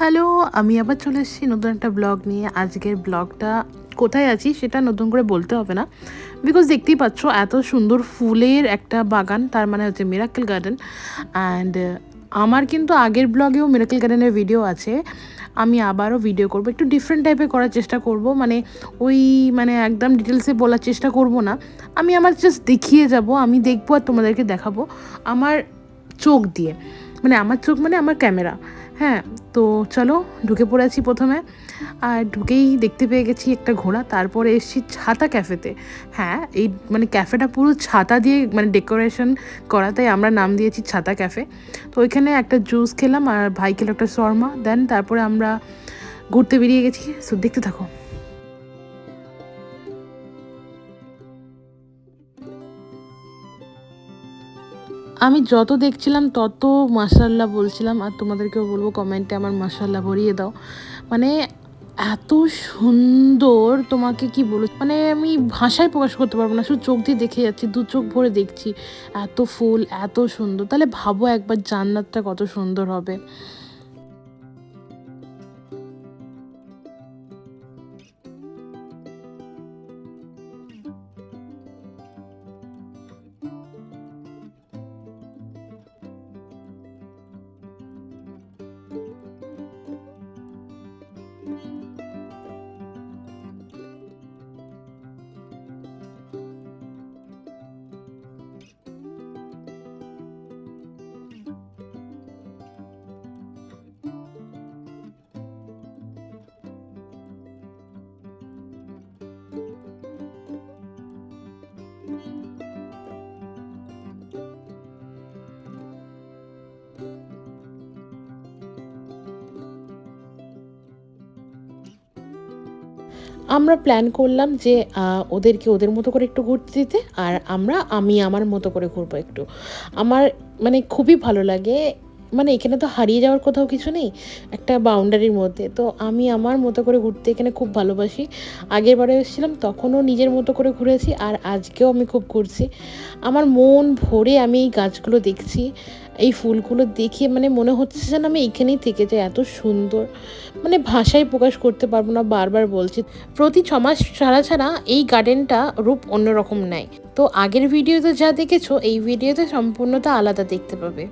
Hello, আমি আবার চলে এসেছি নতুন একটা ব্লগ নিয়ে। আজকের ব্লগটা কোথায় আছি সেটা নতুন করে বলতে হবে না। বিকজ দেখতেই পাচ্ছ, এত সুন্দর ফুলের একটা বাগান, তার মানে হচ্ছে মিরাকেল গার্ডেন অ্যান্ড আমার কিন্তু আগের ব্লগেও মিরাকেল গার্ডেনের ভিডিও আছে। আমি আবারও ভিডিও করব, একটু ডিফারেন্ট টাইপের করার চেষ্টা করব। মানে ওই মানে একদম ডিটেলসে বলার চেষ্টা করব না। আমি আমার জাস্ট দেখিয়ে যাব, আমি দেখব আর তোমাদেরকে দেখাবো আমার চোখ দিয়ে। মানে আমার চোখ মানে আমার ক্যামেরা। হ্যাঁ তো চলো ঢুকে পড়েছি প্রথমে। আর ঢুকেই দেখতে পেয়ে গেছি একটা ঘোড়া, তারপরে এসেছি ছাতা ক্যাফেতে। হ্যাঁ এই মানে ক্যাফেটা পুরো ছাতা দিয়ে মানে ডেকোরেশন করা, তাই আমরা নাম দিয়েছি ছাতা ক্যাফে। তো ওইখানে একটা জুস খেলাম আর ভাই খেলো একটা শর্মা, দেন তারপরে আমরা ঘুরতে বেরিয়ে গেছি। সো দেখতে থাকো। আমি যত দেখছিলাম, তত মাসাল্লাহ বলছিলাম। আর তোমাদেরকেও বলব, কমেন্টে আমার মাসাল্লাহ ভরিয়ে দাও। মানে এত সুন্দর তোমাকে কি বলো মানে আমি ভাষায় প্রকাশ করতে পারব না, শুধু চোখ দিয়ে দেখে যাচ্ছি, দু চোখ ভরে দেখছি। এত ফুল, এত সুন্দর। তাহলে ভাবো একবার জান্নাতটা কত সুন্দর হবে। Música আমরা প্ল্যান করলাম যে ওদেরকে ওদের মতো করে একটু ঘুরতে দিতে আর আমরা, আমি আমার মতো করে ঘুরবো একটু। আমার মানে খুবই ভালো লাগে মানে এখানে তো হারিয়ে যাওয়ার কোথাও কিছু নেই, একটা বাউন্ডারির মধ্যে। তো আমি আমার মতো করে ঘুরতে এখানে খুব ভালোবাসি। আগের বারে এসেছিলাম, তখনও নিজের মতো করে ঘুরেছি, আর আজকেও আমি খুব ঘুরছি। আমার মন ভরে আমি এই গাছগুলো দেখছি, এই ফুলগুলো দেখে মানে মনে হচ্ছে যেন আমি এখানেই থেকে যাই, এত সুন্দর। মানে ভাষায় প্রকাশ করতে পারব না, বারবার বলছি। প্রতি ছ মাস ছাড়া ছাড়া এই গার্ডেনটা রূপ অন্যরকম নেয়। তো আগের ভিডিওতে যা দেখেছ, এই ভিডিওতে সম্পূর্ণতা আলাদা দেখতে পাবে।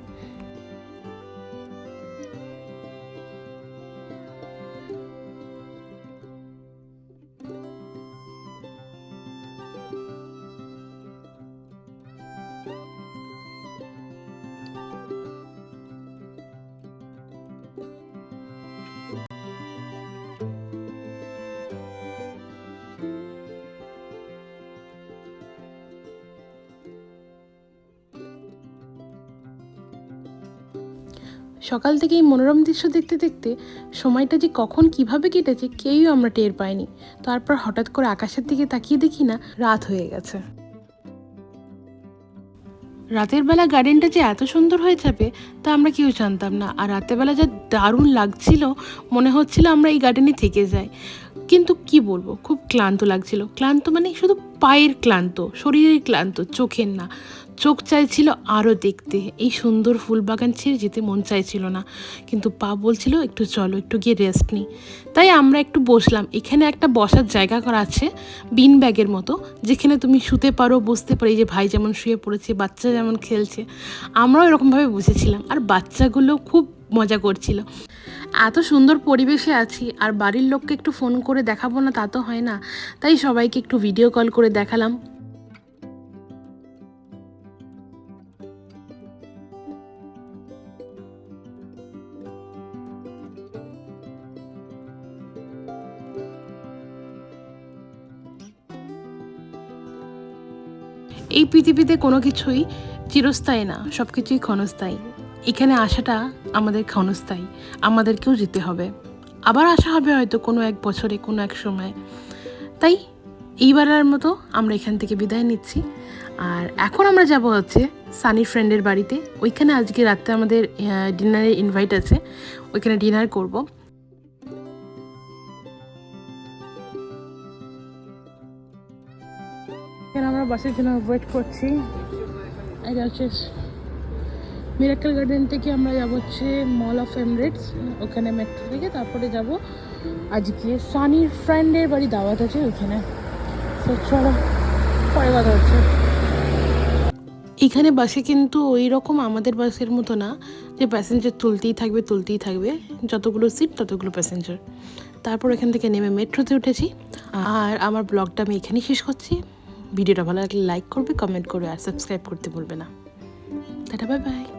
সকাল থেকে এই মনোরম দৃশ্য দেখতে দেখতে সময়টা যে কখন কীভাবে কেটেছে কেউই আমরা টের পাইনি। তারপর হঠাৎ করে আকাশের দিকে তাকিয়ে দেখি না, রাত হয়ে গেছে। রাতের বেলা গার্ডেনটা যে এত সুন্দর হয়ে যাবে তা আমরা কেউ জানতাম না। আর রাতের বেলা যা দারুণ লাগছিল, মনে হচ্ছিল আমরা এই গার্ডেনে থেকে যাই। কিন্তু কি বলব, খুব ক্লান্ত লাগছিল। ক্লান্ত মানে শুধু পায়ের ক্লান্ত, শরীরের ক্লান্ত, চোখের না। চোখ চাইছিল আরও দেখতে। এই সুন্দর ফুল বাগান ছেড়ে যেতে মন চাইছিল না। কিন্তু পা বলছিল, একটু চলো, একটু গিয়ে রেস্ট নিই তাই আমরা একটু বসলাম। এখানে একটা বসার জায়গা করা আছে, বিন ব্যাগের মতো, যেখানে তুমি শুতে পারো, বসতে পারো। এই যে ভাই যেমন শুয়ে পড়েছে, বাচ্চা যেমন খেলছে, আমরাও এরকমভাবে বসেছিলাম। আর বাচ্চাগুলো খুব মজা করছিল। এত সুন্দর পরিবেশে আছি, আর বাড়ির লোককে একটু ফোন করে দেখাবো না, তা তো হয় না। তাই সবাইকে একটু ভিডিও কল করে দেখালাম। এই পৃথিবীতে কোনো কিছুই চিরস্থায়ী না সব কিছুই ক্ষণস্থায়ী। এখানে আসাটা আমাদের ক্ষণস্থায়ী, আমাদেরকেও যেতে হবে। আবার আসা হবে হয়তো কোনো এক বছরে, কোনো এক সময়। তাই এইবারের মতো আমরা এখান থেকে বিদায় নিচ্ছি। আর এখন আমরা যাব হচ্ছে সানি ফ্রেন্ডের বাড়িতে। ওইখানে আজকে রাত্রে আমাদের ডিনারের ইনভাইট আছে। ওইখানে ডিনার করব। এখানে আমরা বাসের জন্য ওয়েট করছি। এটা হচ্ছে মিরাক্কেল গার্ডেন থেকে আমরা যাব হচ্ছে মল অফ এমরেটস ওখানে মেট্রো থেকে। তারপরে যাব আজকে সানির ফ্রেন্ডের বাড়ি, দাওয়াত আছে চলো, পরে কথা হচ্ছে। এখানে বাসে কিন্তু ওই রকম আমাদের বাসের মতো না, যে প্যাসেঞ্জার তুলতেই থাকবে তুলতেই থাকবে। যতগুলো সিট ততগুলো প্যাসেঞ্জার তারপর এখান থেকে নেমে মেট্রোতে উঠেছি। আর আমার ব্লগটা আমি এখানেই শেষ করছি। ভিডিওটা ভালো লাগলে লাইক করবে কমেন্ট করবে আর সাবস্ক্রাইব করতে ভুলবে না। Tata bye bye